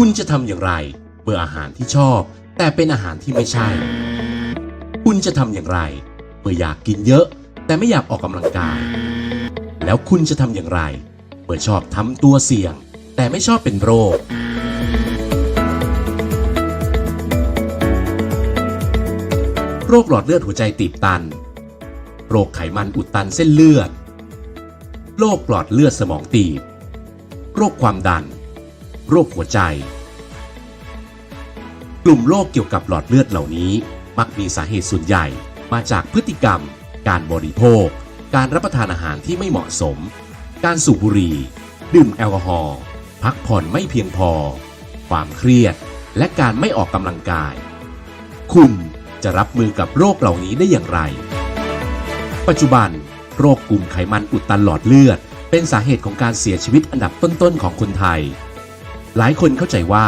คุณจะทำอย่างไรเมื่ออาหารที่ชอบ แต่เป็นอาหารที่ไม่ใช่ คุณจะทำอย่างไรเมื่ออยากกินเยอะ แต่ไม่อยากออกกำลังกาย แล้วคุณจะทำอย่างไรเมื่อชอบทำตัวเสี่ยง แต่ไม่ชอบเป็นโรคโรคหลอดเลือดหัวใจตีบตัน โรคไขมันอุดตันเส้นเลือด โรคหลอดเลือดสมองตีบ โรคความดัน โรคหัวใจ กลุ่มโรคเกี่ยวกับหลอดเลือดเหล่านี้ มักมีสาเหตุส่วนใหญ่มาจากพฤติกรรม การบริโภค การรับประทานอาหารที่ไม่เหมาะสม การสูบบุหรี่ ดื่มแอลกอฮอล์ พักผ่อนไม่เพียงพอ ความเครียด และการไม่ออกกำลังกาย คุณจะรับมือกับโรคเหล่านี้ได้อย่างไร ปัจจุบัน โรคกลุ่มไขมันอุดตันหลอดเลือด เป็นสาเหตุของการเสียชีวิตอันดับต้นๆของคนไทย หลายคนเข้าใจว่า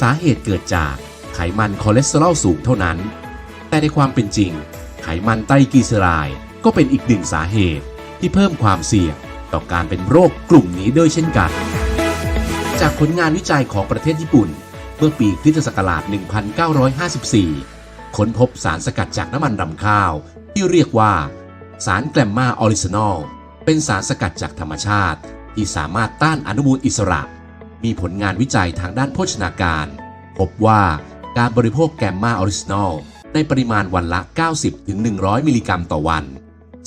สาเหตุเกิดจากไขมันคอเลสเตอรอลสูงเท่านั้น แต่ในความเป็นจริง ไขมันไตรกลีเซอไรด์ก็เป็นอีกหนึ่งสาเหตุที่เพิ่มความเสี่ยงต่อการเป็นโรคกลุ่มนี้ด้วยเช่นกัน จากผลงานวิจัยของประเทศญี่ปุ่น เมื่อปีคริสตศักราช 1954 ค้นพบสารสกัดจากน้ำมันรำข้าว ที่เรียกว่า สารแกลมมาออริจินอล เป็นสารสกัดจากธรรมชาติ ที่สามารถต้านอนุมูลอิสระ มีผลงานวิจัยทางด้านโภชนาการ พบว่าการบริโภคแกมมาออริจินอลในปริมาณวันละ 90-100 มิลลิกรัมต่อวัน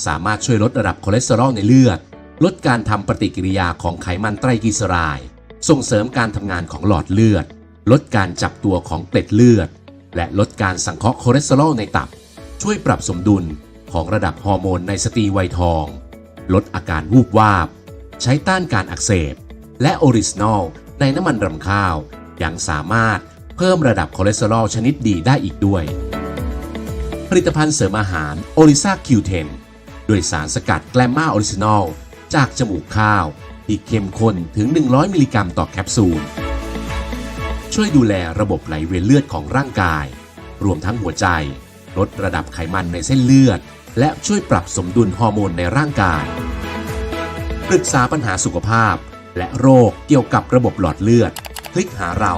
สามารถช่วยลดระดับคอเลสเตอรอลในเลือด ลดการทำปฏิกิริยาของไขมันไตรกลีเซอไรด์ส่งเสริมการทำงานของหลอดเลือด ลดการจับตัวของเกล็ดเลือด และลดการสังเคราะห์คอเลสเตอรอลในตับ ช่วยปรับสมดุลของระดับฮอร์โมนในสตรีวัยทอง ลดอาการวูบวาบ ใช้ต้านการอักเสบ และออริจินอล ในน้ำมันรำข้าว ยังสามารถเพิ่มระดับคอเลสเตอรอลชนิดดีได้อีกด้วย ผลิตภัณฑ์เสริมอาหารโอริซาคิวเทนด้วยสารสกัดแกลมมาออริจินอลจากจมูกข้าวที่เข้มข้นถึง 100 มิลลิกรัมต่อแคปซูล ช่วยดูแลระบบไหลเวียนเลือดของร่างกาย รวมทั้งหัวใจ ลดระดับไขมันในเส้นเลือด และช่วยปรับสมดุลฮอร์โมนในร่างกาย ปรึกษาปัญหาสุขภาพ และโรคเกี่ยวกับระบบหลอดเลือด คลิกหาเรา